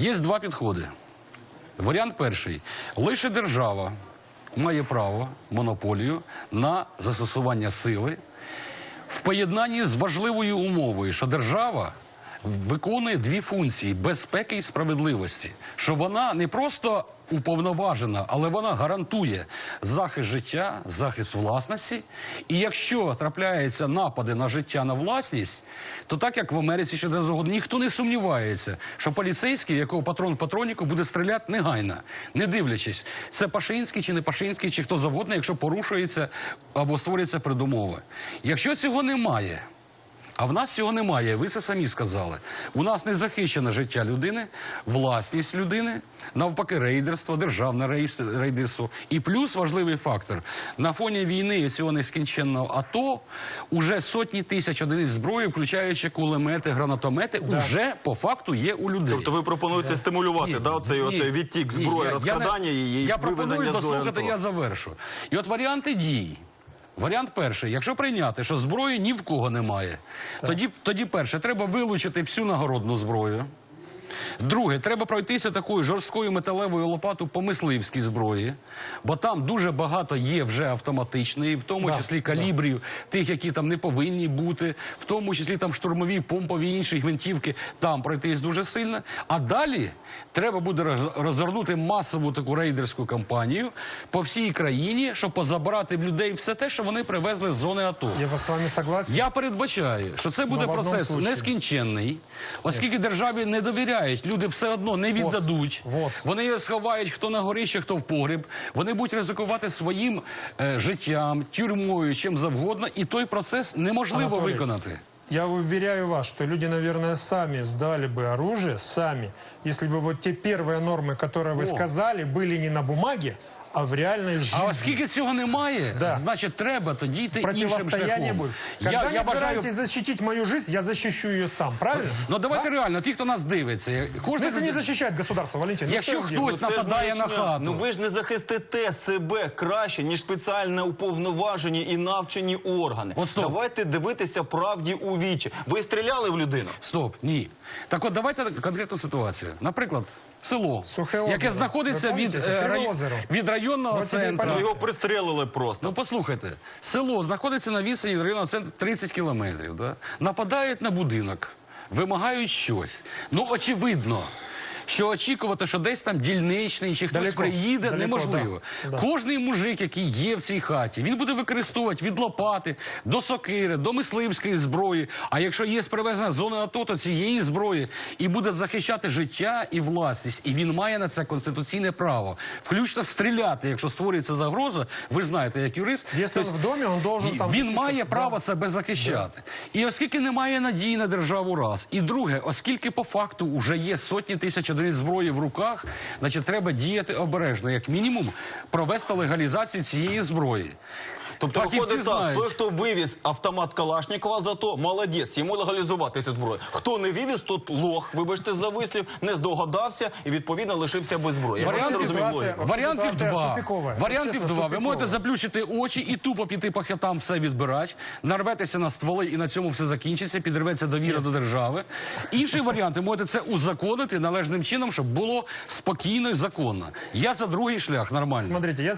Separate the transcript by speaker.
Speaker 1: Є два підходи. Варіант перший. Лише держава має право, монополію на застосування сили в поєднанні з важливою умовою, що держава виконує дві функції безпеки і справедливості. Що вона не просто уповноважена, але вона гарантує захист життя, захист власності. І якщо трапляються напади на життя на власність, то так як в Америці ще де згодом, ніхто не сумнівається, що поліцейський, якого патрон патроніку, буде стріляти негайно, не дивлячись, це Пашинський чи не Пашинський, чи хто завгодно, якщо порушується або створюється передумови. Якщо цього немає. А в нас цього немає. Ви це самі сказали. У нас не захищене життя людини, власність людини, навпаки, рейдерство, державне рейдерство. І плюс важливий фактор на фоні війни і цього нескінченного АТО уже сотні тисяч одиниць зброї, включаючи кулемети, гранатомети, уже по факту є у людей.
Speaker 2: Тобто ви пропонуєте стимулювати да, оцей от
Speaker 1: ні,
Speaker 2: відтік
Speaker 1: ні,
Speaker 2: зброї,
Speaker 1: я-
Speaker 2: розкрадання
Speaker 1: я, не-
Speaker 2: її,
Speaker 1: Я
Speaker 2: вивезення
Speaker 1: пропоную дослухати, я завершу. І от варіанти дій. Варіант перший, якщо прийняти, що зброї ні в кого немає, тоді, тоді перше, треба вилучити всю нагородну зброю. Друге, треба пройтися такою жорсткою металевою лопатою по мисливській зброї, бо там дуже багато є вже автоматичної, в тому
Speaker 3: Да,
Speaker 1: числі калібрів, тих, які там не повинні бути, в тому числі там штурмові, помпові інші гвинтівки, там пройтись дуже сильно. А далі треба буде розгорнути масову таку рейдерську кампанію по всій країні, щоб позабрати в людей все те, що вони привезли з зони АТО.
Speaker 3: Я вас с вами согласен.
Speaker 1: Я передбачаю, що це буде
Speaker 3: Ну,
Speaker 1: процес нескінченний, оскільки державі не довіряють, люди все одно не віддадуть.
Speaker 3: вот.
Speaker 1: Вони її сховають хто на горіще, хто в погріб. Вони будуть ризикувати своїм е, життям, тюрмою, чим завгодно, і той процес неможливо
Speaker 3: Анатолій,
Speaker 1: виконати.
Speaker 3: Я уверяю вас, что люди, наверное, сами сдали бы оружие, сами, если бы вот те первые нормы, которые вы
Speaker 1: О.
Speaker 3: сказали, были не на бумаге, а в реальной жизни.
Speaker 1: А оскільки цього немає,
Speaker 3: Да.
Speaker 1: значить треба тоді йти іншим
Speaker 3: Противостояние
Speaker 1: шляхом.
Speaker 3: будет. Когда
Speaker 1: Я,
Speaker 3: не
Speaker 1: я бажаю.
Speaker 3: стараетесь защитить мою жизнь, я защищу ее сам, правильно?
Speaker 1: Ну давайте
Speaker 3: Да?
Speaker 1: реально, ті, хто нас дивиться,
Speaker 3: Ну,
Speaker 1: кожен
Speaker 3: если не защищает государство, Валентин, ну
Speaker 1: Якщо
Speaker 3: что я
Speaker 1: хтось
Speaker 3: сделаю?
Speaker 2: Це ж
Speaker 1: нападає на
Speaker 2: маячня.
Speaker 1: хату.
Speaker 2: Ну ви ж не захистите себе краще, ніж спеціально уповноважені і навчені органи.
Speaker 1: От стоп.
Speaker 2: Давайте дивитися правді у вічі. Ви стріляли в людину?
Speaker 1: Стоп, ні. Так от давайте конкретну ситуацію. Наприклад, село,
Speaker 3: Сухе
Speaker 1: яке
Speaker 3: озеро.
Speaker 1: знаходиться
Speaker 3: Ви
Speaker 1: від,
Speaker 3: пам'ятаєте?
Speaker 1: е,
Speaker 3: Криве
Speaker 1: рай-
Speaker 3: озеро.
Speaker 1: від районного
Speaker 3: Ну,
Speaker 1: центру.
Speaker 2: Ну, його пристрелили просто.
Speaker 1: Ну послухайте, село знаходиться на відстані від районного центру 30 кілометрів. Да? Нападають на будинок, вимагають щось. Ну, очевидно. Що очікувати, що десь там дільничний чи хтось
Speaker 3: Далеко,
Speaker 1: приїде,
Speaker 3: далеко,
Speaker 1: неможливо.
Speaker 3: да, да.
Speaker 1: Кожний мужик, який є в цій хаті, він буде використовувати від лопати до сокири, до мисливської зброї. А якщо є привезена з зони АТО, то цієї зброї і буде захищати життя і власність. І він має на це конституційне право. Включно стріляти, якщо створюється загроза. Ви знаєте, як юрист.
Speaker 3: Он
Speaker 1: Тобто
Speaker 3: в доме, он должен там...
Speaker 1: він має
Speaker 3: Да.
Speaker 1: право себе захищати. І оскільки немає надії на державу раз, і друге, оскільки по факту вже є сотні тисяч одиниць зброї в руках, значить треба діяти обережно, як мінімум, провести легалізацію цієї зброї.
Speaker 2: Тобто
Speaker 1: Фахівці
Speaker 2: виходить так,
Speaker 1: знають.
Speaker 2: той, хто вивіз автомат Калашникова, зато молодець, йому легалізувати цю зброю. Хто не вивіз, тот лох, вибачте за вислів, не здогадався і відповідно лишився без зброї. Я
Speaker 1: Варіант
Speaker 2: просто розумію
Speaker 3: ситуація-
Speaker 2: логіку.
Speaker 1: Варіантів
Speaker 3: Ситуація
Speaker 1: два.
Speaker 3: тупікова.
Speaker 1: Варіантів
Speaker 3: Чесно,
Speaker 1: два. Ви
Speaker 3: тупікова.
Speaker 1: можете заплющити очі і тупо піти по хатам все відбирати, нарветеся на стволи і на цьому все закінчиться, підірветься довіра до держави. Інший варіант, ви можете це узаконити належним чином, щоб було спокійно і законно. Я за другий шлях нормально.
Speaker 3: Смотрите, я